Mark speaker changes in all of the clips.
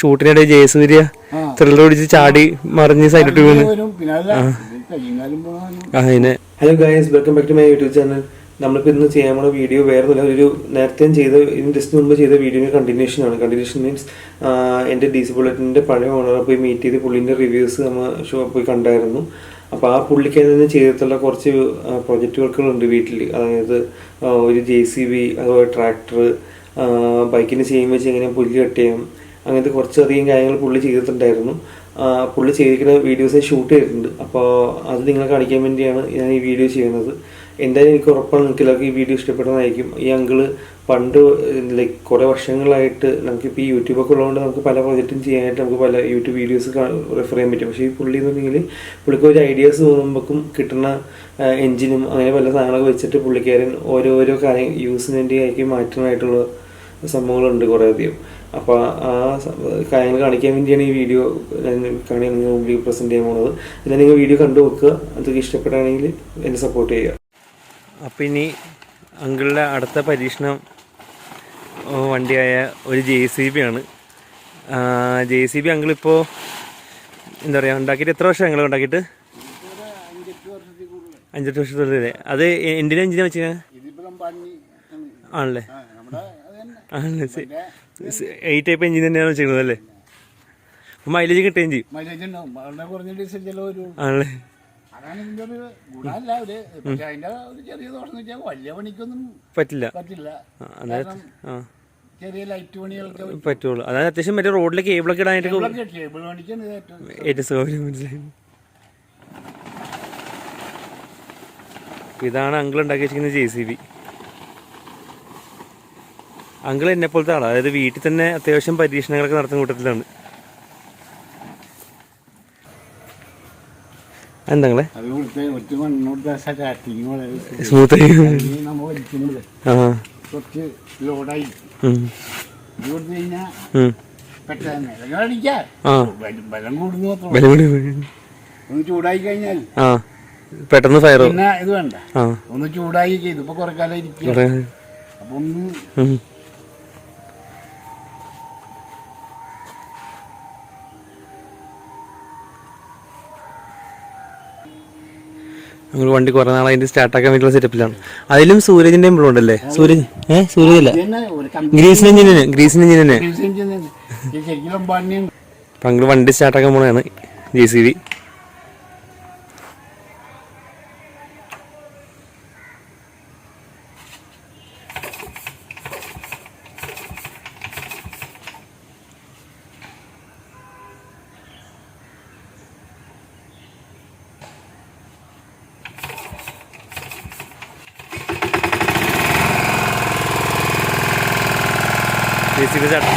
Speaker 1: ഷൂട്ടിനിടെ Jayasurya. Thriller പിടിച്ച് ചാടി മറിഞ്ഞ് സൈഡിട്ട് വീണ്. അതിനെ hello guys welcome back to my YouTube channel നമ്മളിപ്പോൾ ഇന്ന് ചെയ്യാൻ പോണ വീഡിയോ വേറെ ഒന്നുമില്ല. ഒരു നേരത്തെയും ചെയ്ത ഇതിന് ജസ്റ്റ് മുമ്പ് ചെയ്ത വീഡിയോയുടെ കണ്ടിന്യൂഷൻ ആണ്. കണ്ടിന്യൂഷൻ മീൻസ് എന്റെ ഡി സി ബുള്ളറ്റിന്റെ പഴയ ഓണറെ പോയി മീറ്റ് ചെയ്ത് പുള്ളിന്റെ റിവ്യൂസ് നമ്മൾ ഷോ പോയി കണ്ടായിരുന്നു. അപ്പോൾ ആ പുള്ളിക്ക് തന്നെ ചെയ്തിട്ടുള്ള കുറച്ച് പ്രൊജക്റ്റ് വർക്കുകളുണ്ട് വീട്ടിൽ അതായത് ഒരു ജെ സി ബി അതുപോലെ ട്രാക്ടർ ബൈക്കിന് ചെയ്യാൻ വെച്ച് എങ്ങനെ പുല്ല് കട്ട് ചെയ്യാം. അങ്ങനത്തെ കുറച്ചധികം കാര്യങ്ങൾ പുള്ളി ചെയ്തിട്ടുണ്ടായിരുന്നു. പുള്ളി ചെയ്തിരിക്കുന്ന വീഡിയോസ് ഷൂട്ട് ചെയ്തിട്ടുണ്ട്. അപ്പോൾ അത് നിങ്ങളെ കാണിക്കാൻ വേണ്ടിയാണ് ഞാൻ ഈ വീഡിയോ ചെയ്യുന്നത്. എന്തായാലും എനിക്ക് ഉറപ്പാണ് നിങ്ങൾക്ക് എല്ലാവർക്കും ഈ വീഡിയോ ഇഷ്ടപ്പെടുന്നതായിരിക്കും. ഈ അങ്കിൾ പണ്ട് ലൈക്ക് കുറേ വർഷങ്ങളായിട്ട് നമുക്കിപ്പോൾ ഈ യൂട്യൂബൊക്കെ ഉള്ളതുകൊണ്ട് നമുക്ക് പല പ്രൊജക്റ്റും ചെയ്യാനായിട്ട് നമുക്ക് പല യൂട്യൂബ് വീഡിയോസ് റെഫർ ചെയ്യാൻ പറ്റും. പക്ഷേ ഈ പുള്ളി എന്ന് പറഞ്ഞെങ്കിൽ പുള്ളിക്ക് ഒരു ഐഡിയാസ് തോന്നുമ്പോഴേക്കും കിട്ടുന്ന എഞ്ചിനും അങ്ങനെ പല സാധനങ്ങളൊക്കെ വെച്ചിട്ട് പുള്ളിക്കാരൻ ഓരോരോ കാര്യം യൂസിന് വേണ്ടി ആയിരിക്കും മാറ്റാനായിട്ടുള്ള സംഭവങ്ങളുണ്ട് കുറേ അധികം അപ്പോൾ ആ കാര്യങ്ങൾ കാണിക്കാൻ വേണ്ടിയാണ് ഈ വീഡിയോ ഞാൻ നിങ്ങൾ മുമ്പിൽ പ്രസന്റ് ചെയ്യാൻ പോകുന്നത് എന്നാൽ നിങ്ങൾ വീഡിയോ കണ്ടു നോക്കുക. അതൊക്കെ ഇഷ്ടപ്പെടുകയാണെങ്കിൽ എന്നെ സപ്പോർട്ട് ചെയ്യുക. അപ്പോൾ ഇനി അങ്കിളുടെ അടുത്ത പരീക്ഷണം വണ്ടിയായ ഒരു ജെ സി ബി ആണ്. ജെ സി ബി അങ്കിളിപ്പോൾ എന്താ പറയുക ഉണ്ടാക്കിയിട്ട് എത്ര വർഷം ഞങ്ങൾ ഉണ്ടാക്കിയിട്ട്?
Speaker 2: അഞ്ചെട്ട് വർഷത്തിൽ കൂടുതൽ
Speaker 1: അഞ്ചെട്ട് വർഷത്തോളം അത് എന്തിനാ എഞ്ചിനാ വെച്ചാൽ ആണല്ലേ? ആണല്ലേ എയ്റ്റ് ടൈപ്പ് എഞ്ചിൻ തന്നെയാണ് വെച്ചിരുന്നത് അല്ലേ? മൈലേജ് കിട്ടുകയും ചെയ്യും.
Speaker 2: മൈലേജ് ഉണ്ടാവും. വളരെ കുറഞ്ഞ ഡീസൽ ചെലവ് ഒരു
Speaker 1: ആണല്ലേ?
Speaker 2: അതാണ് ഇതിന്റെ ഒരു ഗുണമല്ല ഒരു പക്ഷെ ഒരു ചെറിയ ദോഷം എന്ന് വെച്ചാൽ വലിയ പണിക്കൊന്നും
Speaker 1: പറ്റില്ല.
Speaker 2: പറ്റില്ല.
Speaker 1: അതായത് ആ.
Speaker 2: ചെറിയ ലൈറ്റ് പണികൾക്ക്
Speaker 1: പറ്റുള്ളൂ. അതായത് അത്യാവശ്യം മറ്റേ റോഡിലെ കേബിളൊക്കെ ഇടാനായിട്ട്
Speaker 2: കേബിൾ പണിക്കാണ് ഏറ്റവും
Speaker 1: ഏറ്റവും സൗകര്യം മനസ്സിലായി. ഇതാണ് അങ്കിൾ ഉണ്ടാക്കി വെച്ചിരിക്കുന്നത് ജെ സി ബി അങ്കിൾ എന്നെ പോലത്തെ ആളാണ് അതായത് വീട്ടിൽ തന്നെ അത്യാവശ്യം പരീക്ഷണങ്ങളൊക്കെ നടത്തുന്ന കൂട്ടത്തിലാണ്. എന്താങ്ങളെ സ്മൂത്ത് ആ.
Speaker 2: കുറച്ച് ലോഡായി. ഒന്ന് ചൂടായി കഴിഞ്ഞാൽ
Speaker 1: പെട്ടെന്ന് ഫയർ
Speaker 2: പിന്നെ ഇത് വേണ്ട. ഒന്ന് ചൂടായി ഇതിപ്പോ കൊറേ കാലം
Speaker 1: ഇരിക്കും
Speaker 2: അപ്പൊ ഒന്ന്
Speaker 1: നമ്മൾ വണ്ടി കുറെ നാൾ അതിന്റെ സ്റ്റാർട്ടാക്കാൻ വേണ്ടിയുള്ള സെറ്റപ്പിലാണ് അതിലും സൂരജിന്റെ എംബ്ലം ഉണ്ടല്ലേ? സൂരജ് ഏ സൂരജ് അല്ല? ഗ്രീസിന് എഞ്ചിന് ഗ്രീസിന്
Speaker 2: പണിയും
Speaker 1: അപ്പം അങ്ങോട്ട് വണ്ടി സ്റ്റാർട്ടാക്കാൻ പോണതാണ് J C B J C B start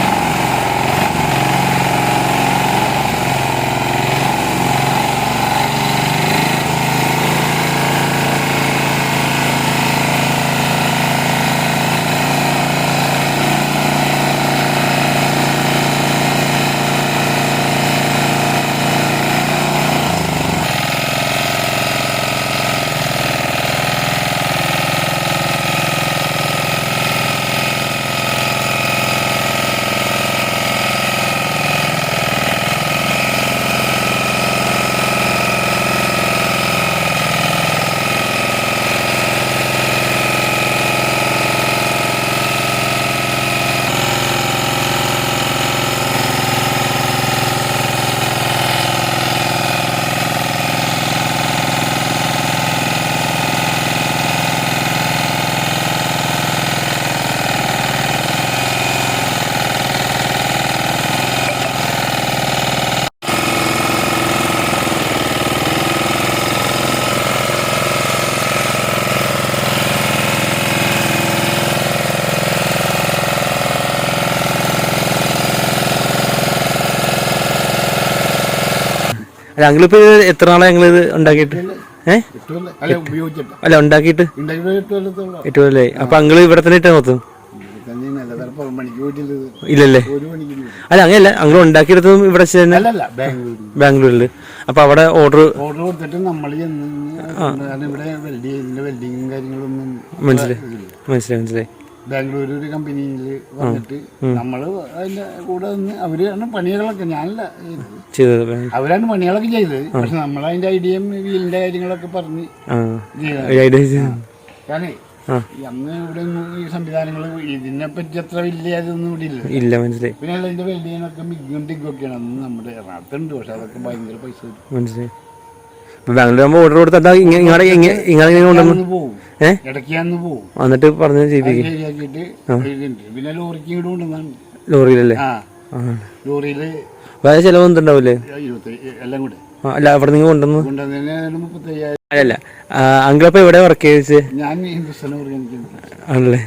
Speaker 1: അല്ല അങ്ങളിപ്പോ ഇത് എത്ര നാളെ ഞങ്ങൾ ഇത് ഉണ്ടാക്കിയിട്ട്?
Speaker 2: അല്ല
Speaker 1: ഉണ്ടാക്കിയിട്ട്? എട്ട് കൊല്ലേ അപ്പൊ അങ്കിൾ ഇവിടെ തന്നെ ഇട്ടാ മൊത്തം. ഇല്ലല്ലേ. അല്ല അങ്ങനെയല്ല. അങ്ങൾ ഉണ്ടാക്കിയെടുത്തതും ഇവിടെ തന്നെ? ബാംഗ്ലൂരിൽ അപ്പൊ അവിടെ ഓർഡർ
Speaker 2: ഓർഡർ കൊടുത്തിട്ട് നമ്മൾ
Speaker 1: മനസ്സിലായി. മനസ്സിലായി മനസ്സിലായി.
Speaker 2: ബാംഗ്ലൂർ ഒരു കമ്പനിയിൽ വന്നിട്ട് നമ്മൾ അതിന്റെ കൂടെ നിന്ന് അവരാണ് പണികളൊക്കെ ഞാനല്ല ചെയ്തത്. അവരാണ് പണികളൊക്കെ ചെയ്തത്. പക്ഷെ നമ്മൾ അതിന്റെ ഐഡിയയും വീലിന്റെ കാര്യങ്ങളൊക്കെ പറഞ്ഞ് അന്ന് ഇവിടെ ഈ സംവിധാനങ്ങൾ ഇതിനെ പറ്റി അത്ര വലിയ അതൊന്നും ഇവിടെ ഇല്ല.
Speaker 1: ഇല്ല മനസ്സിലായി.
Speaker 2: പിന്നെ അതിന്റെ വെള്ളിയനൊക്കെ മിഗും ഒക്കെയാണ്. അന്ന് നമ്മുടെ എറണാകുളത്തുണ്ട്. പക്ഷെ അതൊക്കെ ഭയങ്കര പൈസ
Speaker 1: മനസ്സിലായി. ബാംഗ്ലൂർ ഓർഡർ കൊടുത്താൽ ഇങ്ങനെ ഇങ്ങനെ ഇങ്ങനെ ഇങ്ങനെ കൊണ്ടുവന്നു പറഞ്ഞ
Speaker 2: എന്നിട്ട്
Speaker 1: ചെയ്യിപ്പിക്കും.
Speaker 2: ശരിയാക്കിയിട്ട് പിന്നെ ലോറിക്ക് ഇങ്ങോട്ട് കൊണ്ടുവന്നാണ്
Speaker 1: ലോറിയിലല്ലേ?
Speaker 2: ലോറിയിൽ
Speaker 1: വേറെ ചിലവൊന്നും ഉണ്ടാവില്ലേ
Speaker 2: ഇരുപത്തി എല്ലാം കൂടെ.
Speaker 1: അല്ല അവിടെ നിങ്ങൾ കൊണ്ടുവന്നു അല്ല അങ്കിളപ്പ എവിടെ വർക്ക് ചെയ്ത്
Speaker 2: ഞാൻ
Speaker 1: ആണല്ലേ?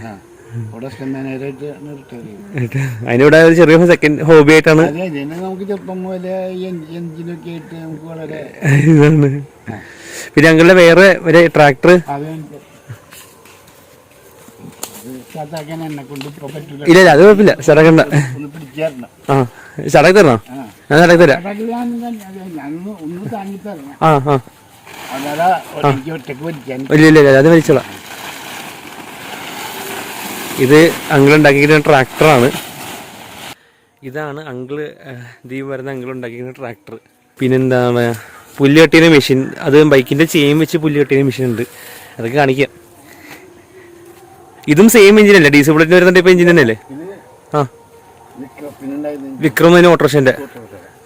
Speaker 2: അതിനിടെ
Speaker 1: അതിനിവിടെ ഒരു ചെറിയ സെക്കൻഡ് ഹോബി ആയിട്ടാണ്? പിന്നെ അങ്കിളുടെ വേറെ ഒരു ട്രാക്ടർ
Speaker 2: സ്റ്റാർട്ടാക്കാൻ എന്നെ കൊണ്ട് ഇപ്പൊ പറ്റൂല.
Speaker 1: ഇല്ല ഇല്ല അത് കുഴപ്പമില്ല. ചടക്കണ്ട
Speaker 2: ഒന്ന്
Speaker 1: ആ ചടക്ക് തരണോ? ഞാൻ ചടക്ക് തരാം.
Speaker 2: സ്റ്റാർട്ടാക്കി ഒന്ന് താങ്ങി തരണം
Speaker 1: ആ ആ.
Speaker 2: അല്ലാതെ എനിക്ക് ഒറ്റയ്ക്ക് വലിക്കാൻ
Speaker 1: ഇല്ല ഇല്ല ഇല്ല അത് വലിച്ചോളാം. ഇത് അങ്കിൾ ഉണ്ടാക്കിയിരിക്കുന്ന ട്രാക്ടറാണ്. ഇതാണ് അങ്കിൾ ദീപ് വരുന്ന അങ്കിൾ ഉണ്ടാക്കിയിരിക്കുന്ന ട്രാക്ടർ. പിന്നെന്താണ്? പുല്ല് കെട്ടിയ മെഷീൻ അത് ബൈക്കിന്റെ ചെയിൻ വെച്ച് പുല്ല് കെട്ടിയ മെഷീൻ ഉണ്ട്. അതൊക്കെ കാണിക്കാം. ഇതും സെയിം എഞ്ചിൻ അല്ലേ? ഡീസൽ ബുള്ളറ്റിന് വരുന്ന ടൈപ്പ് എഞ്ചിൻ തന്നെയല്ലേ? ആ. വിക്രം അതിന് ഓട്ടോറിക്ഷന്റെ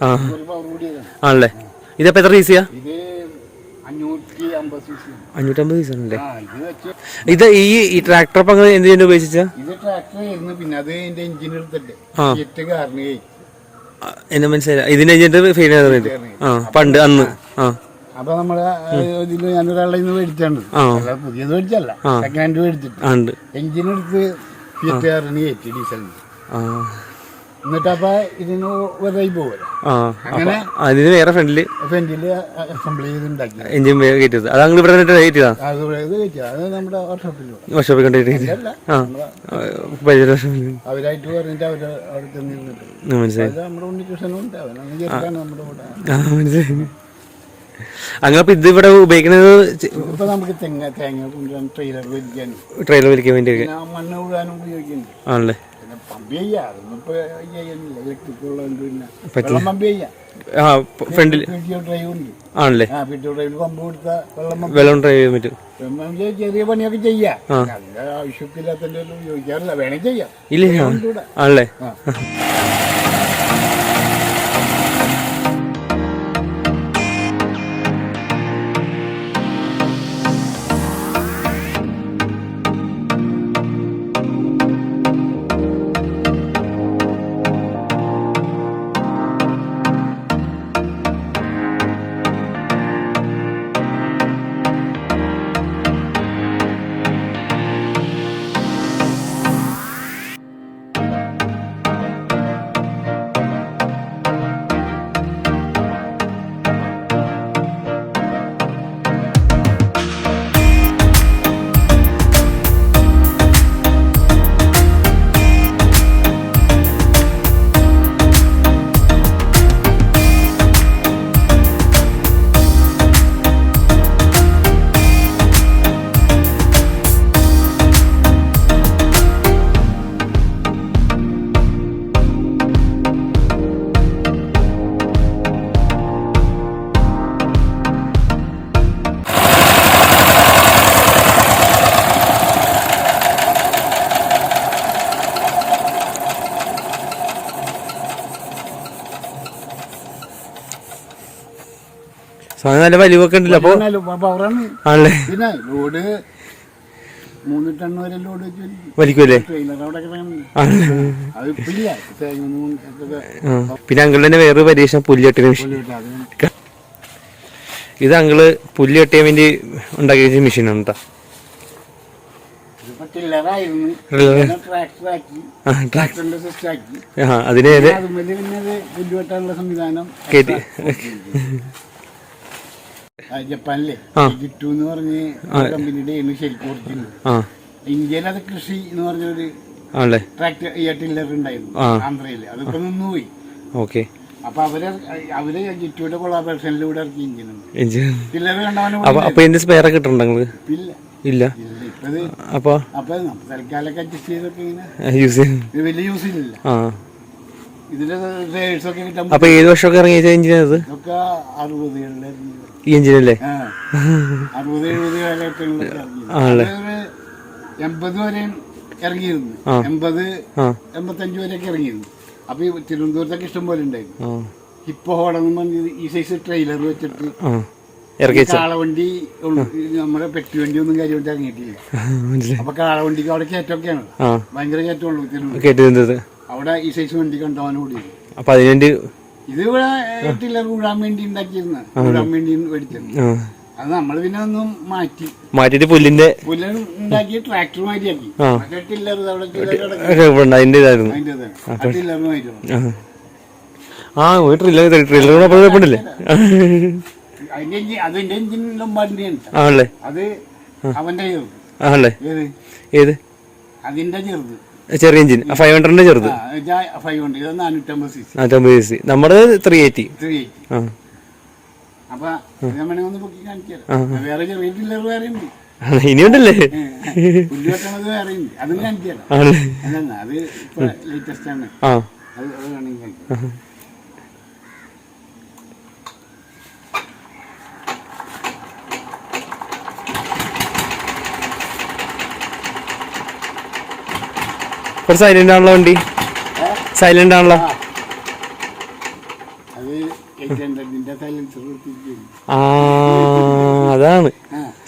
Speaker 1: ആ. ആണല്ലേ? ഇതപ്പോ എത്ര
Speaker 2: ഈസിയാ
Speaker 1: അഞ്ഞൂറ്റമ്പത് സീസൺ
Speaker 2: അല്ലേ ഇത്
Speaker 1: ഈ ട്രാക്ടർ അപ്പൊ അങ്ങനെ എന്ത് ചെയ്യാൻ ഉപയോഗിച്ചാ എന്നെ മനസ്സിലായി ഇതിന്റെ ഏജന്റ് ഫെയിൽ ആ പണ്ട് അന്ന്. ആ.
Speaker 2: അപ്പൊ നമ്മൾ ഇതിൽ ഞാനൊരാളെ ഇന്ന് മേടിച്ചാണ്
Speaker 1: ആ.
Speaker 2: അല്ല പുതിയത് മേടിച്ചല്ല സെക്കൻഡ് ഹാൻഡ് മേടിച്ചിട്ട്. എഞ്ചിൻ എടുത്ത് ഫിയറ്റ് കാറിന് കയറ്റി ഡീസലിന്. എന്നിട്ടപ്പ ഇതിന് വെറുതെ പോകല്ലോ അങ്ങനെ
Speaker 1: അതിന് വേറെ ഫ്രണ്ടിൽ
Speaker 2: ഫ്രണ്ടിൽ അസംബിൾ ചെയ്ത് ഉണ്ടാക്കി
Speaker 1: എഞ്ചിൻ കയറ്റിയത്. അത് ഇവിടെ കയറ്റിയതാ?
Speaker 2: നമ്മുടെ
Speaker 1: വർഷോപ്പിൽ കണ്ടിട്ട്
Speaker 2: അവരായിട്ട് പറഞ്ഞിട്ട് അവർ അവിടെ ചെന്നിരുന്നിട്ട്. നമ്മുടെ നമ്മുടെ കൂടെ.
Speaker 1: മനസ്സിലായി. അങ്ങനെ അപ്പൊ ഇത് ഇവിടെ ഉപയോഗിക്കുന്നത്
Speaker 2: ഇപ്പൊ നമുക്ക് തെങ്ങ തേങ്ങ കൊണ്ടുവരാൻ ട്രെയിലർ വലിക്കാൻ
Speaker 1: ട്രെയിലർ വലിക്കാൻ
Speaker 2: വേണ്ടി മണ്ണ് വിടാനും ഉപയോഗിക്കുന്നുണ്ട്
Speaker 1: ആണല്ലേ?
Speaker 2: പമ്പ് ചെയ്യാം. ഇപ്പൊ ചെയ്യുന്നില്ല ഇലക്ട്രിക്. വെള്ളം പമ്പ് ചെയ്യാം.
Speaker 1: ഫ്രണ്ടിൽ ആണല്ലേ?
Speaker 2: വെള്ളം
Speaker 1: ഡ്രൈവ് ചെയ്യാൻ പറ്റും.
Speaker 2: ചെറിയ പണിയൊക്കെ ചെയ്യാം. ആവശ്യത്തില്ലാത്ത ഉപയോഗിക്കാറില്ല വേണമെങ്കിൽ ചെയ്യാം.
Speaker 1: ഇല്ല. ആണല്ലേ? നല്ല വലിവൊക്കെ ഉണ്ടല്ലോ അപ്പൊ ആണല്ലേ?
Speaker 2: പിന്നെ ലോഡ് മൂന്ന് ടൺ വരെ ലോഡ്
Speaker 1: പിന്നെ അങ്കിളിന്റെ തന്നെ വേറൊരു പരീക്ഷ പുല്ല് കെട്ടിയ മെഷീൻ ഇത് അങ്കിൾ പുല്ല് കെട്ടിയാൻ വേണ്ടി ഉണ്ടാക്കിയ മെഷീനാണ് കേട്ടോ
Speaker 2: ഇതിപ്പോ ടില്ലറായിരുന്നു.
Speaker 1: ടില്ലറ്.
Speaker 2: ട്രാക്ടർ ആക്കി.
Speaker 1: ആ ട്രാ-
Speaker 2: ട്രാക്ടറിന്റെ സിസ്റ്റം ആക്കി.
Speaker 1: അതിന്
Speaker 2: സംവിധാനം
Speaker 1: കേട്ടി
Speaker 2: ജപ്പാനിലെ
Speaker 1: ആ.
Speaker 2: എന്ന് പറഞ്ഞ് കമ്പനിയുടെ ശരിക്കും ഒറിജിനൽ.
Speaker 1: ആ.
Speaker 2: ഇന്ത്യയിൽ അത് കൃഷി എന്ന് പറഞ്ഞൊരു ട്രാക്ടർ ടില്ലർ ഉണ്ടായിരുന്നു ആന്ധ്രയിൽ അതിപ്പോ നിന്നുപോയി.
Speaker 1: ഓക്കെ.
Speaker 2: അപ്പൊ അവർ അവർ കൊളാബറേഷനിലൂടെ ഇറക്കി
Speaker 1: അപ്പൊ എന്റെ സ്പെയർ കിട്ടുന്നുണ്ടോ
Speaker 2: ഇല്ല.
Speaker 1: ഇല്ല.
Speaker 2: അപ്പൊ? തൽക്കാലൊക്കെ അഡ്ജസ്റ്റ് ചെയ്തൊക്കെ ഇങ്ങനെ.
Speaker 1: യൂസ് ചെയ്യും.
Speaker 2: ഇത് വലിയ യൂസ് ഇല്ല.
Speaker 1: അപ്പോൾ ഏത് വർഷമൊക്കെ ഇറങ്ങിയ എഞ്ചിനത്
Speaker 2: അറുപതുകളിലായിരുന്നു
Speaker 1: ഈ എഞ്ചിനല്ലേ ആണല്ലേ?
Speaker 2: എൺപത് വരെയും ഇറങ്ങിയിരുന്നു. എൺപത് എൺപത്തഞ്ച് വരെയൊക്കെ ഇറങ്ങിയിരുന്നു. അപ്പൊ ഈ തിരുവനന്തപുരത്തൊക്കെ ഇഷ്ടം പോലെ ഉണ്ടായിരുന്നു.
Speaker 1: ഇപ്പൊ
Speaker 2: ഹിപ്പോ ഈ സൈസ് ട്രെയിലർ വെച്ചിട്ട് കാളവണ്ടി ഉള്ള- നമ്മുടെ പെട്ടി വണ്ടി ഒന്നും കാര്യമായിട്ട് ഇറങ്ങിയിട്ടില്ല. അപ്പൊ കാളവണ്ടിക്ക് അവിടെ കയറ്റമൊക്കെയാണ്. ഭയങ്കര കയറ്റമുള്ളൂ തിരുവനന്തപുരം. അവിടെ ഈ സൈസ് വണ്ടി കണ്ടവൻ കൂടി
Speaker 1: അപ്പം അതിനുവേണ്ടി
Speaker 2: ഇത് ഇവിടെ ടില്ലർ കൂടാൻ വേണ്ടി ഉണ്ടാക്കിയിരുന്ന. കൂടാൻ വേണ്ടി അത് നമ്മൾ പിന്നെ ഒന്നും മാറ്റി.
Speaker 1: മാറ്റിട്ട് പുല്ലിന്റെ
Speaker 2: പുല്ല് ഉണ്ടാക്കി ട്രാക്ടർ മാറ്റിയാക്കി ടില്ലർ
Speaker 1: ഇതായിരുന്നു.
Speaker 2: ആ ടില്ലർ മാറ്റി
Speaker 1: ആ. ആ ഒരു ട്രില്ലർ ട്രില്ലർ അപ്പോൾ കുഴപ്പമില്ലേ
Speaker 2: അതിന്റെ എഞ്ചിൻ അതിന്റെ എഞ്ചിൻ ലംബാഡിന്റെ
Speaker 1: ആണല്ലേ?
Speaker 2: അത് അവന്റെ
Speaker 1: ആണല്ലേ?
Speaker 2: ഏത്? അതിന്റെ ചെറുത്.
Speaker 1: ചെറിയ എഞ്ചിൻ ഫൈവ് ഹൺഡ്രഡിന്റെ ചെറുത്.
Speaker 2: ഫൈവ് നാനൂറ്റമ്പത് സി സി
Speaker 1: നമ്മുടെ ത്രീ എയ്റ്റി
Speaker 2: ത്രീ
Speaker 1: ആ.
Speaker 2: അപ്പൊ നമ്മളെ ഒന്ന് പൊക്കി കാണിക്കാം വേറെ ചെറിയ ടില്ലർ വേറെ ഉണ്ട്.
Speaker 1: ആണ്, ഇനിയുണ്ടല്ലേ?
Speaker 2: അത് ലേറ്റസ്റ്റ് ആണ്
Speaker 1: ആ
Speaker 2: അത് അത് വേണമെങ്കിൽ കാണിക്കാം
Speaker 1: ഒരു സൈലന്റ് ആണല്ലോ വണ്ടി. സൈലന്റ് ആണല്ലോ. ആ അതാണ്.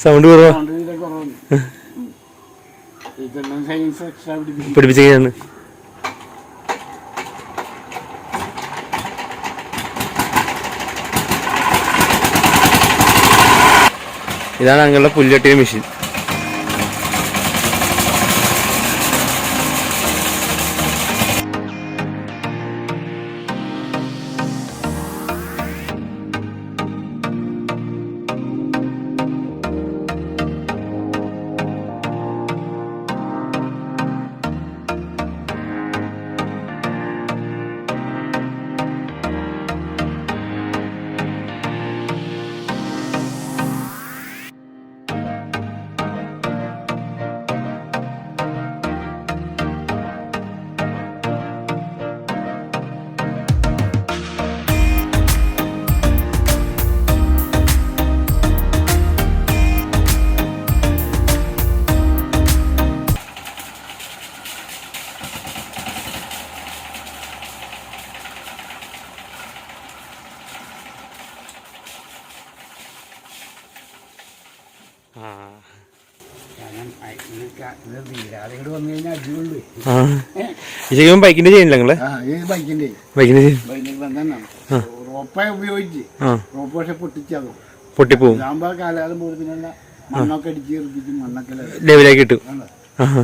Speaker 1: സൗണ്ട് കുറവാ. പിടിപ്പിച്ചാണ് ഇതാണ് ഞങ്ങളുടെ പുല്ലട്ടിയ മെഷീൻ ശരിക്കും ബൈക്കിന്റെ ചെയ്യണില്ല നിങ്ങൾ?
Speaker 2: ആ ഇത് ബൈക്കിന്റെ
Speaker 1: ബൈക്കിന്റെ ചെയ്യും.
Speaker 2: ബൈക്കിന്റെ ബന്ധമാണ് റോപ്പ ഉപയോഗിച്ച്.
Speaker 1: ആ.
Speaker 2: റോപ്പ് പക്ഷെ പൊട്ടിച്ചത്
Speaker 1: പൊട്ടിപ്പോവും.
Speaker 2: ഇതാകുമ്പോ കാലകാലം പോകുന്നതിനുള്ള മണ്ണൊക്കെ അടിച്ച് ചേർപ്പിച്ച് മണ്ണൊക്കെ ലെ-
Speaker 1: ലെവലാക്കി കിട്ടും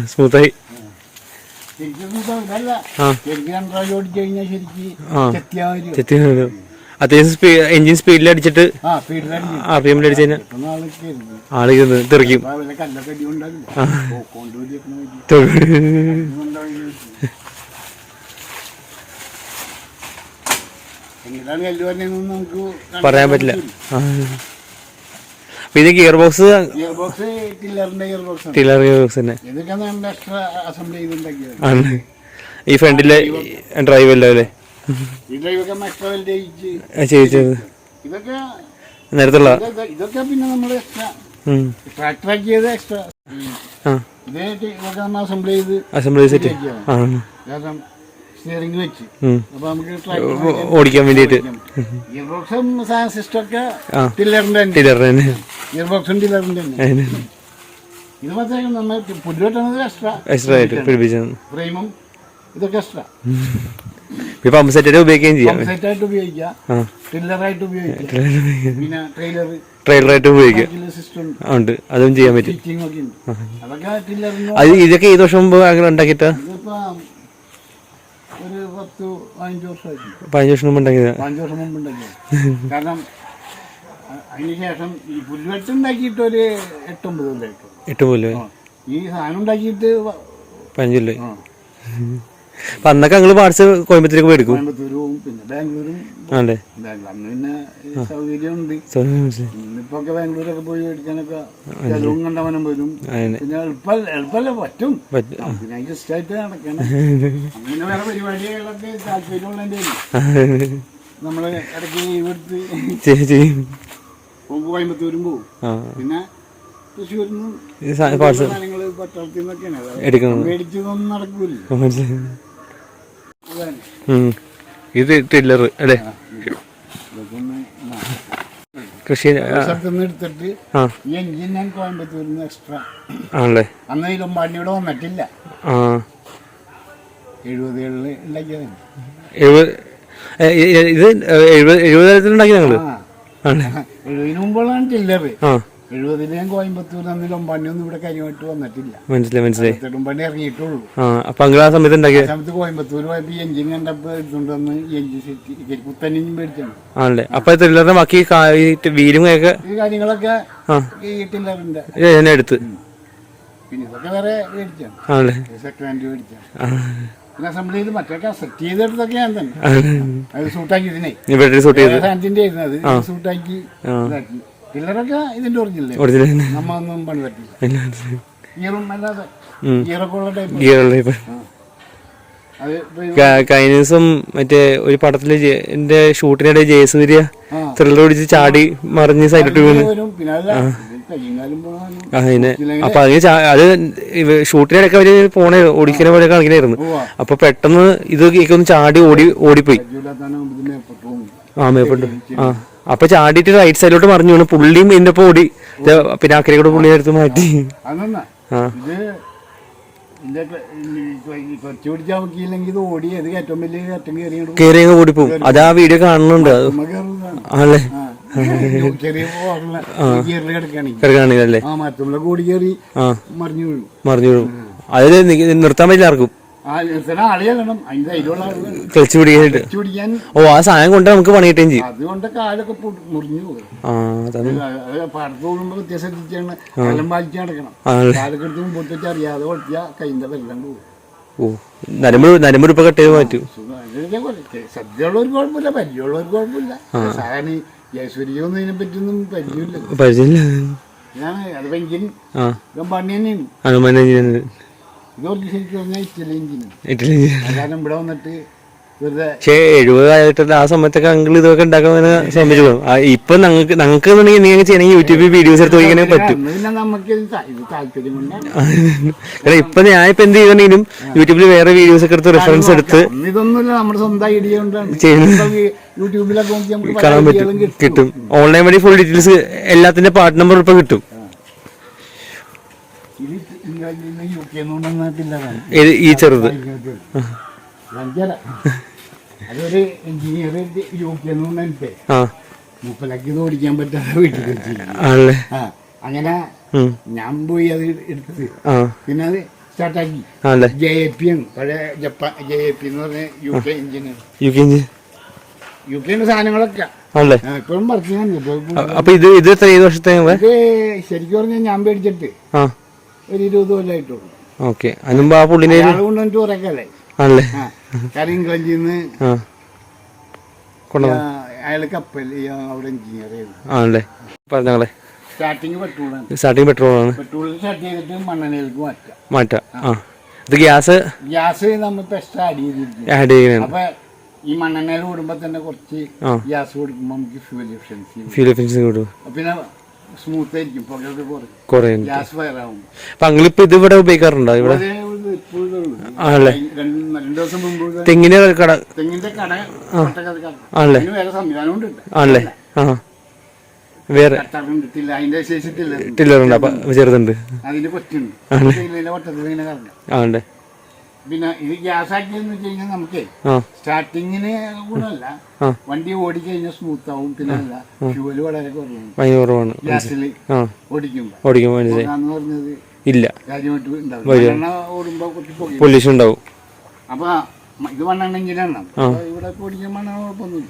Speaker 1: സ്മൂത്തായി
Speaker 2: ശരിക്കും. ശരിക്കും രണ്ടാഴ്ച ഓടിച്ചു കഴിഞ്ഞാൽ ശരിക്കും. ചെത്തിയാ
Speaker 1: അത്യാവശ്യം സ്പീ എഞ്ചിൻ സ്പീഡിൽ അടിച്ചിട്ട്
Speaker 2: ആ
Speaker 1: പി എമ്മിൽ അടിച്ചു കഴിഞ്ഞാൽ ആൾ ഇരുന്ന് തെറിക്കും. പറയാൻ പറ്റില്ല. അപ്പൊ ഇത് gear box
Speaker 2: gear box ടില്ലറിന്റെ gear box
Speaker 1: tiller gear box തന്നെ.
Speaker 2: ഇതൊക്കെ നമ്മൾ എക്സ്ട്രാ അസംബ്ലി ചെയ്തുണ്ടാക്കിയത്
Speaker 1: ആണ്. ഈ ഫ്രണ്ടിലെ ഡ്രൈവ് അല്ലേ? ചെയ്യിച്ചത് നേരത്തുള്ള.
Speaker 2: ഇതൊക്കെ- പിന്നെ നമ്മൾ എക്സ്ട്രാ
Speaker 1: ഉം.
Speaker 2: ട്രാക്ടറാക്കിയത് എക്സ്ട്രാ
Speaker 1: ആ.
Speaker 2: ഇതേ ഇതൊക്കെ നമ്മൾ അസംബിൾ ചെയ്ത് ശരിയാക്കിയതാണ്.
Speaker 1: ആ
Speaker 2: കാരണം സ്റ്റിയറിംഗ് വെച്ച്. അപ്പൊ നമുക്ക്
Speaker 1: ഓടിക്കാൻ വേണ്ടിയിട്ട്.
Speaker 2: ഗിയർ ബോക്സും സൗണ്ട് സിസ്റ്റം ഒക്കെ. ടില്ലറിന്റെ തന്നെ.
Speaker 1: ടില്ലർ തന്നെ.
Speaker 2: ഗിയർ ബോക്സും ടില്ലറിന്റെ ഇത് മാത്രമേ നമ്മൾ പുല്ലുവെട്ടണത് എക്സ്ട്രാ
Speaker 1: എക്സ്ട്രാ ആയിട്ട് പിടിപ്പിച്ചത്
Speaker 2: ഫ്രെയിമും ഇതൊക്കെ എക്സ്ട്രാ
Speaker 1: പമ്പ് സെറ്റ് ഉപയോഗിക്കുകയും ചെയ്യാം.
Speaker 2: സെറ്റ് ആയിട്ട് ഉപയോഗിക്കാം.
Speaker 1: ആ.
Speaker 2: ഉപയോഗിക്കാം. പിന്നെ ട്രെയിലർ
Speaker 1: ട്രെയിലറായിട്ട് ഉപയോഗിക്കാം.
Speaker 2: ഉണ്ട്.
Speaker 1: അതും ചെയ്യാൻ പറ്റും. അത് ഇതൊക്കെ ഏത് വർഷം മുമ്പ് അങ്ങനെ ഉണ്ടാക്കിയിട്ടാ?
Speaker 2: പതിനഞ്ച്
Speaker 1: വർഷം മുമ്പ് ഉണ്ടാക്കിയത്?
Speaker 2: പതിനഞ്ച് വർഷം മുമ്പ് ഉണ്ടാക്കിയത്. കാരണം അ- ഈ പുല്ലുവെട്ട് ഉണ്ടാക്കിയിട്ട് ഒരു എട്ടൊമ്പത് കൊല്ലമായിട്ടു
Speaker 1: എട്ട്
Speaker 2: ഈ സാധനം ഉണ്ടാക്കിയിട്ട് വ-
Speaker 1: പതിനഞ്ച് കൊല്ലേ
Speaker 2: ആ.
Speaker 1: അപ്പൊ അന്നൊക്കെ ഞങ്ങൾ പാർട്സ് കോയമ്പത്തൂർക്ക് പോയി എടുക്കും
Speaker 2: കോയമ്പത്തൂര് പിന്നെ ബാംഗ്ലൂരും
Speaker 1: ആണല്ലേ?
Speaker 2: അന്ന് പിന്നെ. ബാംഗ്ലൂരൊക്കെ പോയി മേടിക്കാനൊക്കെ ചെലവും കണ്ടവനം വരും. പിന്നെ പറ്റും. ഇഷ്ടമായിട്ട് നടക്കണം. അങ്ങനെ വേറെ പരിപാടികളൊക്കെ താല്പര്യമുള്ളതിന്റെ നമ്മൾ ഇടയ്ക്ക് കോയമ്പത്തൂരും പോകും. പിന്നെ തൃശ്ശൂരിൽ നിന്നും നിന്നൊക്കെയാണ് മേടിച്ചതൊന്നും നടക്കൂല.
Speaker 1: ഇത് ടില്ലർ അല്ലേ? കൃഷി
Speaker 2: എടുത്തിട്ട് ഈ എഞ്ചിൻ ഞാൻ കോയമ്പത്തൂരിൽ എക്സ്ട്രാ
Speaker 1: ആണല്ലേ?
Speaker 2: അന്ന് ഈ ലൊമ്പാടിയുടെ വന്നിട്ടില്ല.
Speaker 1: ആ.
Speaker 2: എഴുപതുകളിൽ ഉണ്ടാക്കിയതാണ്
Speaker 1: എഴുപത് ഇത് എഴുപതായിരത്തിൽ ഉണ്ടാക്കി ഞങ്ങൾ
Speaker 2: എഴുപതിന് മുമ്പുള്ളതാണ് ടില്ലറ്. ഞാൻ കോയമ്പത്തൂർ അന്ന് ലൊമ്പാണ്ടി ഒന്നും ഇവിടെ കാര്യമായിട്ട് വന്നിട്ടില്ല.
Speaker 1: മനസ്സിലായി മനസ്സിലായി.
Speaker 2: തെടുമ്പാണ്ടി ഇറങ്ങിയിട്ടുള്ളൂ.
Speaker 1: ആ അപ്പൊ അങ്കിൾ ആ സമയത്ത് ഉണ്ടാക്കിയ
Speaker 2: സമയത്ത് കോയമ്പത്തൂർ പോയപ്പോ ഈ എഞ്ചിൻ കണ്ടപ്പോ എടുത്തുകൊണ്ട് വന്ന് ഈ എഞ്ചിൻ സെറ്റ് പുത്തനെഞ്ചിൻ മേടിച്ചാണ്
Speaker 1: ആണല്ലേ. അപ്പൊ ത്രില്ലറിന്റെ ബാക്കി കാ- ഈ ട് വീലും ഒക്കെ
Speaker 2: ഈ കാര്യങ്ങളൊക്കെ
Speaker 1: ആ.
Speaker 2: ഈ ടില്ലറിന്റെ.
Speaker 1: ഞാൻ എടുത്ത്.
Speaker 2: പിന്നെ ഇതൊക്കെ വേറെ മേടിച്ചാണ്
Speaker 1: ആണല്ലേ.
Speaker 2: സെക്കൻഡ് ഹാൻഡ് മേടിച്ചാണ്
Speaker 1: ആ,
Speaker 2: പിന്നെ അസംബ്ലി ചെയ്ത് മറ്റൊക്കെ സെറ്റ് ചെയ്തെടുത്തൊക്കെ ഞാൻ തന്നെ.
Speaker 1: ആണ്.
Speaker 2: അത് സൂട്ടാക്കി ഇതിനെ.
Speaker 1: ഇവിടെ സൂട്ട് ചെയ്ത്.
Speaker 2: ഹാൻഡിന്റെ ആയിരുന്നു അത്. സൂട്ടാക്കി ഇതാക്കി. പിള്ളേരൊക്കെ ഇതിന്റെ ഒറിജിനൽ
Speaker 1: ഒറിജിനൽ തന്നെ.
Speaker 2: നമ്മ ഒന്നും പണി പറ്റില്ല ഗിയറും അല്ലാതെ. ഗിയറൊക്കെ ടൈപ്പ്
Speaker 1: കഴിഞ്ഞ ദിവസം മറ്റേ ഒരു പടത്തിൽ എന്റെ ഷൂട്ടിനിടെ ജയസൂര്യ. ത്രില്ലർ പിടിച്ച് ചാടി മറിഞ്ഞ് സൈഡിട്ട് വീണ്. അതിന് അപ്പൊ അതിന് ചാ- അത് ഷൂട്ടിനിടയ്ക്ക് അവർ പോണേ ഓടിക്കുന്ന പോലെ കാണിക്കണായിരുന്നു അപ്പൊ പെട്ടെന്ന് ഇത് ഒന്ന് ചാടി ഓടി ഓടിപ്പോയി. ആ മേപ്പെട്ട് ആ. അപ്പൊ ചാടിയിട്ട് റൈറ്റ് സൈഡിലോട്ട് മറിഞ്ഞു വീണു. പുള്ളിയും എന്റെ ഒപ്പം ഓടി. പിന്നെ അക്കരെ കൂടെ പുള്ളി എടുത്ത് മാറ്റി. കേറി ഓടിപ്പോവും. അത് ആ വീഡിയോ കാണുന്നുണ്ട്. ആണല്ലേ?
Speaker 2: കിടക്കുകയാണെങ്കിൽ. കയറി മറിഞ്ഞു വീഴും.
Speaker 1: മറിഞ്ഞു വീഴും. അത് നിർത്താൻ പറ്റില്ല ആർക്കും. തെളിച്ചു പിടിക്കാനായിട്ട്. ഓ ആ സാധനം കൊണ്ട് നമുക്ക് പണി കിട്ടുകയും ചെയ്യും.
Speaker 2: അതുകൊണ്ട് കാലൊക്കെ മുറിഞ്ഞു പോകും
Speaker 1: ആ അതാണ്.
Speaker 2: അത് പാടത്ത് പോകുമ്പോ വ്യത്യാസം ശ്രദ്ധിച്ചാണ് കാലം പാലിച്ച് നടക്കണം.
Speaker 1: ആണല്ലേ
Speaker 2: കാലൊക്കെ എടുത്ത് മുമ്പോട്ട് വെച്ച് അറിയാതെ വളർത്തിയ കൈന്റെ വെള്ളം പോകും.
Speaker 1: ഓ നരമ്പ് നരമ്പ് ഇപ്പൊ കട്ട് ചെയ്ത് മാറ്റും
Speaker 2: സദ്യയുള്ള ഒരു കുഴപ്പമില്ല കുഴപ്പമില്ല. സാധാരണ യേശ്വരിയൊന്നും ഇതിനെ പറ്റിയൊന്നും പരിചയമില്ല.
Speaker 1: പരിചയമില്ല.
Speaker 2: ഞാൻ അത്
Speaker 1: ആ.
Speaker 2: പണി തന്നെയാണ്. കുറച്ച് ശരിക്കും പറഞ്ഞാൽ ഇറ്റലി എഞ്ചിനാണ്
Speaker 1: ഇറ്റലി
Speaker 2: കാരണം ഇവിടെ വന്നിട്ട് വെറുതെ
Speaker 1: പക്ഷേ എഴുപതായിട്ടുണ്ട് ആ സമയത്തൊക്കെ അങ്കിൾ ഇതൊക്കെ ഉണ്ടാക്കാൻ ശ്രമിച്ചു പോകും. ഇപ്പൊ ഞങ്ങൾക്ക് ഞങ്ങൾക്ക് എന്നുണ്ടെങ്കിൽ നിങ്ങൾ ചെയ്യണമെങ്കിൽ യൂട്യൂബിൽ വീഡിയോസ് എടുത്ത് നോക്കിയാൽ പറ്റും.
Speaker 2: അന്ന് പിന്നെ നമുക്ക് ഇത് താ- ഇത് താല്പര്യം കൊണ്ടാണ്
Speaker 1: കാരണം ഇപ്പൊ ഞാൻ ഇപ്പൊ എന്ത് ചെയ്യണെങ്കിലും യൂട്യൂബിൽ വേറെ വീഡിയോസ് ഒക്കെ എടുത്ത് റെഫറൻസ് എടുത്ത്
Speaker 2: അന്ന് ഇതൊന്നുമില്ല നമ്മുടെ സ്വന്തം ഐഡിയ കൊണ്ടാണ്.
Speaker 1: ചെയ്യുന്നത്.
Speaker 2: ഇപ്പൊ ഈ യൂട്യൂബിലൊക്കെ നോക്കി നമുക്ക് പല
Speaker 1: കാണാൻ
Speaker 2: ഐഡിയകളും
Speaker 1: പറ്റും കിട്ടും. ഓൺലൈൻ വഴി ഫുൾ ഡീറ്റെയിൽസ് എല്ലാത്തിന്റെ പാർട്ട് നമ്പർ ഇപ്പൊ കിട്ടും.
Speaker 2: ഇത് കെ
Speaker 1: ഈ ചെറുത്.
Speaker 2: അതൊരു എഞ്ചിനീയർ യു കെ ഓടിക്കാൻ പറ്റാതെ വീട്ടിൽ അങ്ങനെ. ഞാൻ പോയി അത്
Speaker 1: എടുത്തത്.
Speaker 2: പിന്നെ അത് സ്റ്റാർട്ടാക്കി. ജെ എ പി ആണ് പഴയ ജപ്പാൻ ജെ എ പി എന്ന് പറഞ്ഞ U K engineer
Speaker 1: U K
Speaker 2: U കെന്റെ സാധനങ്ങളൊക്കെ. ഇപ്പോഴും ഇപ്പൊ
Speaker 1: അപ്പൊ ഇത് ഇത് എത്ര ഏത് വർഷത്തെ
Speaker 2: ഇത് ശരിക്കും പറഞ്ഞാൽ ഞാൻ പേടിച്ചിട്ട്
Speaker 1: ആ.
Speaker 2: ഒരു ഇരുപത് കൊല്ലമായിട്ടുള്ളൂ
Speaker 1: ഓക്കെ. അതിനുമ്പ് ആ ആണല്ലേ?
Speaker 2: ഇംഗ്ലണ്ടിൽ നിന്ന് അയാൾ കപ്പൽ അവിടെ എഞ്ചിനീയർ
Speaker 1: ആണല്ലേ? പറഞ്ഞങ്ങളെ
Speaker 2: സ്റ്റാർട്ടിങ് പെട്രോളാണ്
Speaker 1: സ്റ്റാർട്ടിങ് പെട്രോൾ
Speaker 2: പെട്രോളിൽ സ്റ്റാർട്ട് ചെയ്തിട്ട് മണ്ണെണ്ണയിലേക്ക് മാറ്റാം.
Speaker 1: മാറ്റാം. ആ. ഇത് ഗ്യാസ്?
Speaker 2: ഗ്യാസ് നമ്മൾ എക്സ്ട്രാ ആഡ് ചെയ്തിരിക്കും
Speaker 1: ആഡ് ചെയ്യണം
Speaker 2: അപ്പൊ ഈ മണ്ണെണ്ണയിൽ കൂടുമ്പോ തന്നെ കുറച്ച് ഗ്യാസ് കൊടുക്കുമ്പോൾ നമുക്ക് ഫ്യൂൽ എഫിഷ്യൻസി
Speaker 1: ഫ്യൂൽ എഫിഷ്യൻസി കൂടും.
Speaker 2: പിന്നെ സ്മൂത്ത് ആയിരിക്കും പുകയൊക്കെ കുറയും
Speaker 1: കുറയും
Speaker 2: ഗ്യാസ് ആവും
Speaker 1: അപ്പൊ അങ്ങളിപ്പോ ഇത് ഇവിടെ ഉപയോഗിക്കാറുണ്ടോ ഇവിടെ. ആണല്ലേ?
Speaker 2: രണ്ട് ദിവസം മുമ്പ്
Speaker 1: കട
Speaker 2: തെങ്ങിന്റെ കട കൊട്ടക്കട
Speaker 1: ആണല്ലേ?
Speaker 2: വേറെ സംവിധാനം ഉണ്ട്.
Speaker 1: ആണല്ലേ? ആ. വേറെ ടില്ലറുണ്ട് അപ്പൊ ചെറുതുണ്ട്. ആണല്ലേ?
Speaker 2: പിന്നെ ഇത് ഗ്യാസ് ആക്കിയെന്ന് വെച്ച് കഴിഞ്ഞാൽ നമുക്ക് സ്റ്റാർട്ടിങ്ങിന് ഗുണമല്ല. വണ്ടി ഓടിക്കഴിഞ്ഞാൽ സ്മൂത്ത് ആവും പിന്നെ ഫ്യൂൽ വളരെ കുറവാണ്. ഗ്യാസിൽ ഓടിക്കുമ്പോ.
Speaker 1: ഓടിക്കുമ്പോൾ
Speaker 2: പറഞ്ഞത്
Speaker 1: ഇല്ല.
Speaker 2: കാര്യമായിട്ട് ഉണ്ടാവും
Speaker 1: പൊല്യൂഷൻ ഉണ്ടാവും.
Speaker 2: അപ്പൊ ഇത് മണ്ണെണ്ണെങ്കിലാണ് ഇവിടെ ഓടിക്കാൻ മണ്ണ കുഴപ്പമൊന്നുമില്ല.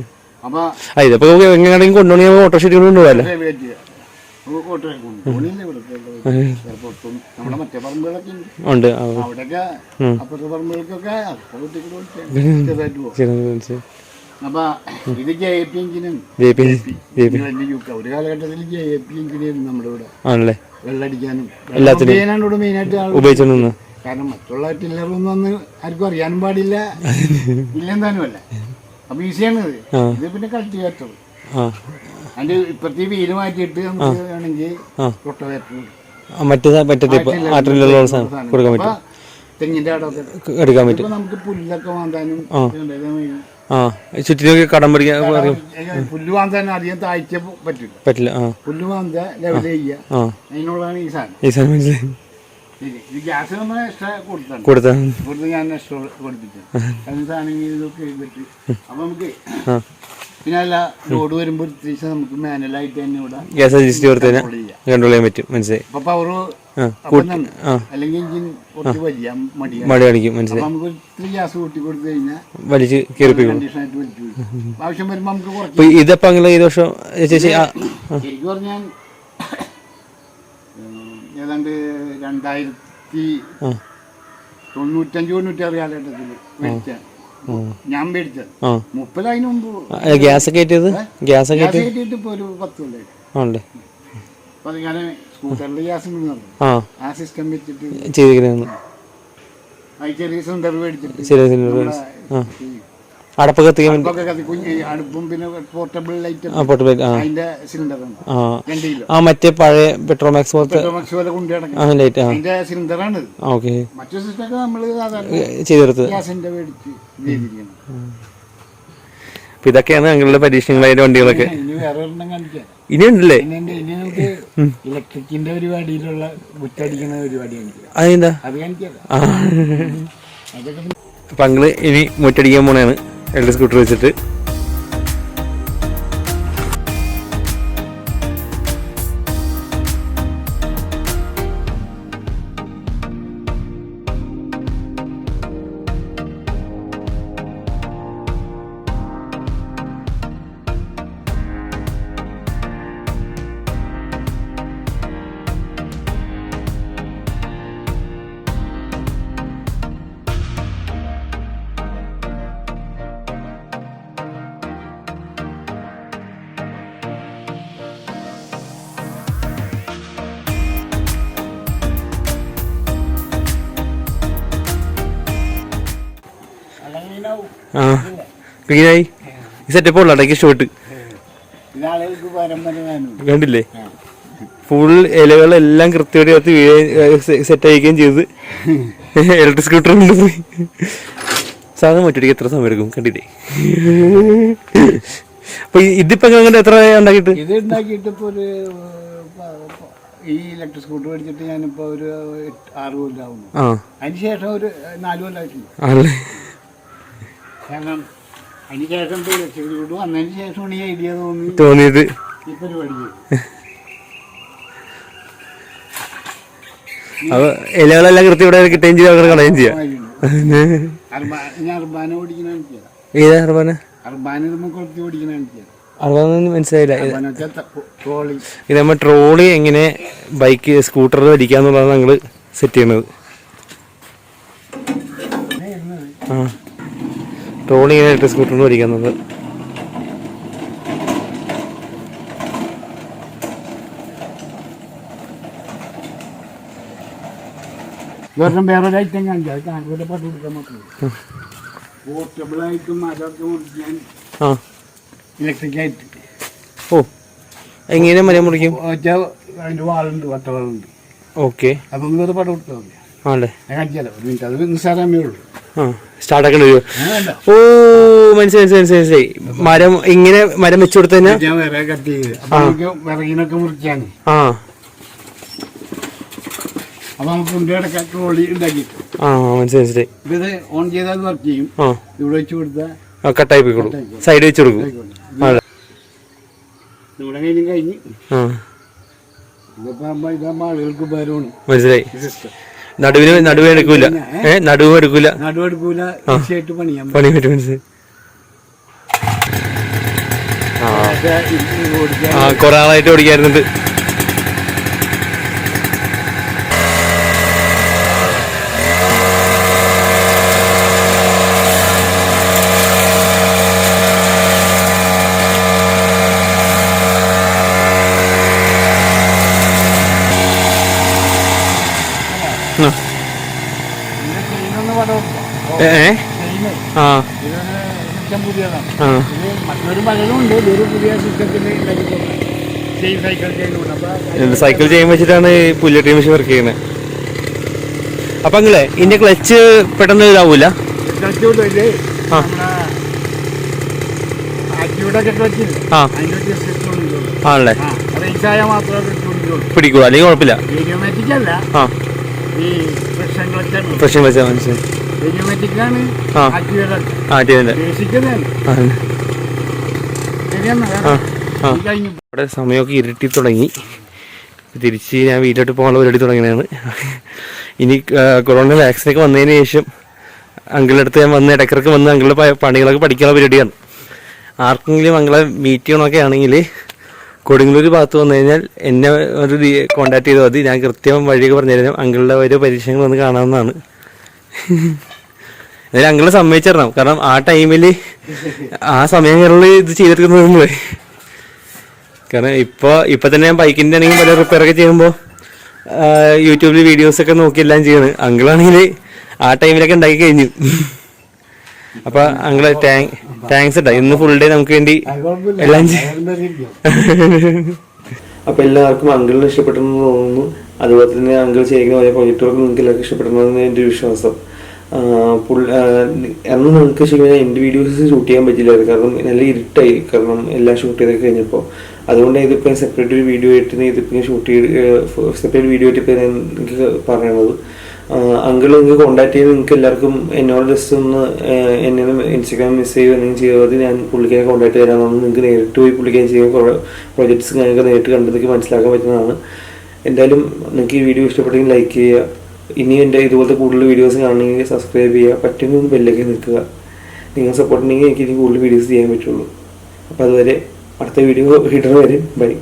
Speaker 2: അപ്പൊ
Speaker 1: ഇതിപ്പോ എങ്ങനെയാണെങ്കിൽ കൊണ്ടുപോകണമെങ്കിൽ ഓട്ടോ ഷീറ്റ് കൊണ്ടുപോകാല്ലേ
Speaker 2: ഉണ്ട്. അപ്പൊ ഇത് ജെ എ പി എഞ്ചിനും
Speaker 1: ജെ പി ജെ പി
Speaker 2: ഒരു കാലഘട്ടത്തിൽ ജെ എ പി എഞ്ചിനായിരുന്നു നമ്മുടെ ഇവിടെ
Speaker 1: ആണല്ലേ?
Speaker 2: വെള്ളടിക്കാനും
Speaker 1: എല്ലാത്തിനും.
Speaker 2: വെള്ളം ഇവിടെ മെയിനായിട്ട് ആൾ
Speaker 1: ഉപയോഗിച്ചോണ്ട് നിന്ന്.
Speaker 2: കാരണം മറ്റുള്ള ടില്ലറൊന്നും അന്ന് ആർക്കും അറിയാനും പാടില്ല. ഇല്ലെന്താനും അല്ല. അപ്പൊ ഈസിയാണ് ഇത്. പിന്നെ കൾട്ടിവേറ്റർ അതിന്റെ ഇപ്പത്തെ വീൽ മാറ്റിയിട്ട് നമുക്ക് വേണമെങ്കിൽ
Speaker 1: മറ്റേ മറ്റേ ടൈപ്പ് ആട്ടിലുള്ള സാധനം കൊടുക്കാൻ പറ്റും.
Speaker 2: തെങ്ങിന്റെ
Speaker 1: എടുക്കാൻ പറ്റും.
Speaker 2: നമുക്ക് പുല്ലൊക്കെ വാങ്ങാനും
Speaker 1: ആ. ചുറ്റിനൊക്കെ കടം പിടിക്കാൻ
Speaker 2: പുല്ല് വാങ്ങാൻ അധികം താഴ്ച പറ്റില്ല.
Speaker 1: പറ്റില്ല ആ.
Speaker 2: പുല്ല് വാങ്ങാൻ ലെവൽ ചെയ്യുക. അതിനുള്ളതാണ് ഈ സാധനം.
Speaker 1: ഈ സാധനം മനസ്സിലായി.
Speaker 2: ഗ്യാസ് നമ്മൾ എക്സ്ട്രാ കൊടുത്താണ്
Speaker 1: കൊടുത്ത
Speaker 2: കൊടുത്ത് ഞാൻ എക്സ്ട്രാ കൊടുപ്പിച്ചു. അതിന് സാധനം ഇതൊക്കെ അപ്പൊ നമുക്ക് പിന്നെ അല്ല ലോഡ് വരുമ്പോൾ നമുക്ക് മാനുവലായിട്ട് തന്നെ ഇവിടെ
Speaker 1: ഗ്യാസ് അഡ്ജസ്റ്റ് കൊടുത്തു കഴിഞ്ഞാൽ കൺട്രോൾ ചെയ്യാൻ പറ്റും മനസ്സിലായി.
Speaker 2: അപ്പൊ പവർ അല്ലെങ്കിൽ എഞ്ചിൻ കുറച്ച് വലിയ മടിയാണ്.
Speaker 1: മഴ കാണിക്കും മനസ്സിലായി.
Speaker 2: നമുക്ക് ഇത്തിരി ഗ്യാസ് കൂട്ടി കൊടുത്തു കഴിഞ്ഞാൽ
Speaker 1: വലിച്ച്
Speaker 2: വിടും. ആവശ്യം വരുമ്പോൾ നമുക്ക് കുറച്ച്
Speaker 1: ഇതപ്പോ അങ്ങനെ ഏത് വർഷം
Speaker 2: ശരിക്കും പറഞ്ഞാൽ ഏതാണ്ട് രണ്ടായിരത്തി തൊണ്ണൂറ്റഞ്ച് തൊണ്ണൂറ്റാറ് കാലഘട്ടത്തിൽ മേടിച്ച ഞാൻ മേടിച്ചത്.
Speaker 1: ആ.
Speaker 2: മുപ്പത് അതിന് മുമ്പ്
Speaker 1: ഗ്യാസ് കയറ്റിയത് ഗ്യാസ്
Speaker 2: കയറ്റിയിട്ട് ഇപ്പൊ ഒരു പത്ത്
Speaker 1: ആണല്ലേ.
Speaker 2: ഞാൻ സ്കൂട്ടറിൽ ഗ്യാസ്
Speaker 1: ആ.
Speaker 2: സിസ്റ്റം വെച്ചിട്ട്
Speaker 1: ചെയ്തിരിക്കുന്നു
Speaker 2: ചെറിയ സിലിണ്ടർ മേടിച്ചിട്ട്
Speaker 1: ചെറിയ സിലിണ്ടർ അടപ്പ് കത്തിക്കാൻ വേണ്ടി
Speaker 2: അടുപ്പും പിന്നെ പോർട്ടബിൾ ലൈറ്റ്
Speaker 1: ആ പോർട്ടബിൾ
Speaker 2: അതിന്റെ സിലിണ്ടറാണ്
Speaker 1: ആ. മറ്റേ പഴയ പെട്രോമാക്സ് പോലത്തെ
Speaker 2: പെട്രോമാക്സ് പോലെ
Speaker 1: ആ ലൈറ്റ്
Speaker 2: അതിന്റെ സിലിണ്ടറാണ്
Speaker 1: ആ ഓക്കെ
Speaker 2: മറ്റു സിസ്റ്റമൊക്കെ നമ്മൾ സാധാരണ
Speaker 1: ചെയ്തെടുത്തത്
Speaker 2: ഗ്യാസിന്റെ മേടിച്ച് ചെയ്തിരിക്കണം
Speaker 1: അപ്പൊ ഇതൊക്കെയാണ് ഞങ്ങളുടെ പരീക്ഷണങ്ങളായ വണ്ടികളൊക്കെ.
Speaker 2: ഇനി
Speaker 1: ഉണ്ടല്ലേ?
Speaker 2: ഇലക്ട്രിക്കിന്റെ പരിപാടിയിലുള്ള മുറ്റടിക്കുന്ന പരിപാടിയാണ്
Speaker 1: അതെന്താ? അപ്പൊ അങ്ങൾ ഇനി മുറ്റടിക്കാൻ പോണേണ് ഇലക്ട്രിക് സ്കൂട്ടർ വെച്ചിട്ട്. ക്ലീനായി ഈ സെറ്റപ്പ് ഉള്ള ഇടയ്ക്ക് ഷോട്ട് കണ്ടില്ലേ? ഫുൾ ഇലകളെല്ലാം കൃത്യമായിട്ട് സെറ്റ് അയക്കുകയും ചെയ്ത്. ഇലക്ട്രിക് സ്കൂട്ടർ കൊണ്ടുപോയി സാധനം മറ്റൊരു എത്ര സമയം എടുക്കും? കണ്ടില്ലേ? അപ്പൊ ഇതിപ്പോ അങ്ങനെ എത്ര ഉണ്ടാക്കിയിട്ട്?
Speaker 2: ഇത് ഉണ്ടാക്കിയിട്ട് ഒരു ഈ ഇലക്ട്രിക് സ്കൂട്ടർ മേടിച്ചിട്ട് ഞാനിപ്പോ ഒരു ആറ് കൊല്ലാവുന്നു.
Speaker 1: അതിനുശേഷം
Speaker 2: അതിന് ശേഷം ഒരു നാല്
Speaker 1: കൊല്ലായിട്ടുണ്ട്.
Speaker 2: കാരണം അതിന് ശേഷം സ്കൂട്ടർ വന്നതിന് ശേഷമാണ് ഈ ഐഡിയ തോന്നി
Speaker 1: തോന്നിയത്.
Speaker 2: ഈ പരിപാടി.
Speaker 1: അപ്പൊ ഇലകളെല്ലാം കൃത്യം ഇവിടെ കിട്ടുകയും ചെയ്യും അവർക്ക് കളയുകയും ചെയ്യാം.
Speaker 2: അർബാന ഓടിക്കണ
Speaker 1: ഏതാ അർബാന?
Speaker 2: കുറച്ച് ഓടിക്കണ
Speaker 1: മനസ്സിലായില്ല. ഇത് നമ്മൾ ട്രോളി. എങ്ങനെ ബൈക്ക് സ്കൂട്ടറിൽ വലിക്കാന്നുള്ളതാണ് ഞങ്ങൾ സെറ്റ് ചെയ്യണത്. ആ. ഇലക്ട്രിക് സ്കൂട്ടറിൽ വലിക്കുന്നത്
Speaker 2: ഇവർക്കും വേറൊരു ഐറ്റം കാണിച്ചത് അത് കാണിക്കൂടെ പട്ട് കൊടുക്കാൻ മാത്രമേ പോർട്ടബിളായിട്ടും അതൊക്കെ മുറിക്കാൻ
Speaker 1: ആ.
Speaker 2: ഇലക്ട്രിക് ആയിട്ട്
Speaker 1: ഓ. എങ്ങനെ മരം മുറിക്കും?
Speaker 2: അതിന്റെ വാളുണ്ട് വട്ടവാളുണ്ട്.
Speaker 1: ഓക്കെ.
Speaker 2: അപ്പൊ വേറെ പടം കൊടുത്താൽ മതി.
Speaker 1: ആണല്ലേ?
Speaker 2: ഞാൻ കാണിച്ചാലോ ഒരു മിനിറ്റ് അത് നിസ്സാരമേ ഉള്ളൂ.
Speaker 1: ആ സ്റ്റാർട്ടാക്കി വരുമോ ഓ മനസ്സിലായി മനസ്സിലായി മനസ്സിലായി. മരം ഇങ്ങനെ മരം വെച്ചു കൊടുത്തു
Speaker 2: മുറിക്കാണ്
Speaker 1: ആ.
Speaker 2: അപ്പൊ നമുക്ക് കിടക്കാൻ ട്രോളി ഉണ്ടാക്കിയിട്ട്
Speaker 1: ആ മനസ്സിലായി മനസ്സിലായി.
Speaker 2: ഇത് ഓൺ ചെയ്താൽ വർക്ക് ചെയ്യും. ഇവിടെ വെച്ച് കൊടുത്താൽ
Speaker 1: കട്ടായി പോയിക്കോളൂ സൈഡ് വെച്ച് കൊടുക്കും. മനസ്സിലായി. നടുവിന് നടുവ് എടുക്കൂല. ഏ? നടുവ് എടുക്കൂല.
Speaker 2: നടുവെടുക്കൂല
Speaker 1: പണി പറ്റും മനസ്സിലായി. ആ കൊറേ ആളായിട്ട് ഓടിക്കാറുണ്ട് ഏ
Speaker 2: ചെയ്യുന്നത്
Speaker 1: ആ
Speaker 2: ഇതൊരു സിസ്റ്റം പുതിയതാണ്
Speaker 1: ആ
Speaker 2: ഇത് മറ്റൊരു പലതും ഉണ്ട് ഇതൊരു പുതിയ സിസ്റ്റത്തിൽ സെയിം സൈക്കിൾ
Speaker 1: ചെയ്യാൻ വെച്ചിട്ടാണ് ഈ ടീം മെഷീൻ വർക്ക് ചെയ്യുന്നത് അപ്പൊ നിങ്ങളെ ഇതിന്റെ ക്ലച്ച് പെട്ടെന്ന് ഇതാവൂല?
Speaker 2: ക്ലച്ച്
Speaker 1: ആ. ആ ആണല്ലേ പിടിക്കൂ അല്ലെങ്കിൽ കുഴപ്പമില്ല. ആ. പ്രശ്നം വെച്ചാൽ മനസ്സിലായി. ഇവിടെ സമയമൊക്കെ ഇരുട്ടി തുടങ്ങി. തിരിച്ച് ഞാൻ വീട്ടിലോട്ട് പോകാനുള്ള പരിപാടി തുടങ്ങിയതാണ് ഇനി കൊറോണ വാക്സിനൊക്കെ വന്നതിന് ശേഷം അങ്കിളുടെ അടുത്ത് ഞാൻ വന്ന് ഇടക്കിടക്ക് വന്ന് അങ്കിളുടെ പണികളൊക്കെ പഠിക്കാനുള്ള പരിപാടിയാണ്. ആർക്കെങ്കിലും അങ്ങളെ മീറ്റ് ചെയ്യണമൊക്കെ ആണെങ്കിൽ കൊടുങ്ങല്ലൂർ ഭാഗത്ത് വന്നു കഴിഞ്ഞാൽ എന്നെ ഒരു കോണ്ടാക്ട് ചെയ്താൽ മതി. ഞാൻ കൃത്യം വഴിയൊക്കെ പറഞ്ഞു തരാം അങ്കിളുടെ ഓരോ പരീക്ഷകൾ വന്ന് കാണാവുന്നതാണ്. അതിൽ അങ്കിൾ സമ്മതിച്ചിരണം. കാരണം ആ ടൈമിൽ ആ സമയങ്ങളിൽ ഇത് ചെയ്തെടുക്കുന്നത് കാരണം ഇപ്പോൾ ഇപ്പം തന്നെ ഞാൻ ബൈക്കിന്റെ ആണെങ്കിൽ പല റിപ്പയറൊക്കെ ചെയ്യുമ്പോൾ യൂട്യൂബിൽ വീഡിയോസൊക്കെ നോക്കി എല്ലാം ചെയ്യണം. അങ്കിളാണെങ്കിൽ ആ ടൈമിലൊക്കെ ഉണ്ടാക്കി കഴിഞ്ഞു. അപ്പൊ അങ്കിൾ താങ്ക്സ് ഇട്ടാ ഇന്ന് ഫുൾ ഡേ നമുക്ക് വേണ്ടി എല്ലാം അപ്പൊ എല്ലാവർക്കും അങ്കിളിന് ഇഷ്ടപ്പെട്ടെന്ന് തോന്നുന്നു. അതുപോലെ തന്നെ അങ്കിൾ ചെയ്യുന്ന ഓരോ പ്രൊജക്റ്റുകൾക്ക് നിങ്ങൾക്ക് എല്ലാവർക്കും ഇഷ്ടപ്പെടുന്നതെന്ന് എന്റെ വിശ്വാസം. അന്ന് നിങ്ങൾക്ക് ശരിക്കും എന്റെ വീഡിയോസ് ഷൂട്ട് ചെയ്യാൻ പറ്റില്ലായിരുന്നു. കാരണം നല്ല ഇരുട്ടായി. കാരണം എല്ലാം ഷൂട്ട് ചെയ്തൊക്കെ കഴിഞ്ഞപ്പോൾ അതുകൊണ്ട് ഇതിപ്പോൾ സെപ്പറേറ്റ് ഒരു വീഡിയോ ആയിട്ട് ഇതിപ്പോൾ ഷൂട്ട് ചെയ്ത് സെപ്പറേറ്റ് വീഡിയോ ആയിട്ട് ഇപ്പോൾ ഞാൻ നിങ്ങൾക്ക് പറയണത്. അങ്കിൾ നിങ്ങൾക്ക് കോൺടാക്ട് ചെയ്ത് നിങ്ങൾക്ക് എല്ലാവർക്കും എന്നോട് ജസ്റ്റ് ഒന്ന് എന്നെ ഇൻസ്റ്റാഗ്രാം മെസ്സേജ് എന്തെങ്കിലും ചെയ്താൽ ഞാൻ പുള്ളിക്കാരെ കോൺടാക്ട് തരാമെന്ന് നിങ്ങൾക്ക് നേരിട്ട് പോയി പുള്ളിക്കാൻ ചെയ്യുക കുറേ പ്രോജക്ട്സ് ഞങ്ങൾക്ക് നേരിട്ട് കണ്ടതൊക്കെ മനസ്സിലാക്കാൻ പറ്റുന്നതാണ്. എന്തായാലും നിങ്ങൾക്ക് ഈ വീഡിയോ ഇഷ്ടപ്പെട്ടെങ്കിൽ ലൈക്ക് ചെയ്യുക. ഇനി എന്റെ ഇതുപോലത്തെ കൂടുതൽ വീഡിയോസ് കാണണമെങ്കിൽ സബ്സ്ക്രൈബ് ചെയ്യുക. പറ്റുമെങ്കിൽ ഒന്ന് ബെല്ലൊക്കെ നിൽക്കുക. നിങ്ങൾ സപ്പോർട്ടുണ്ടെങ്കിൽ എനിക്ക് ഇനി കൂടുതൽ വീഡിയോസ് ചെയ്യാൻ പറ്റുള്ളൂ. അപ്പോൾ അതുവരെ അടുത്ത വീഡിയോ ഹിഡർ വരെ ബൈ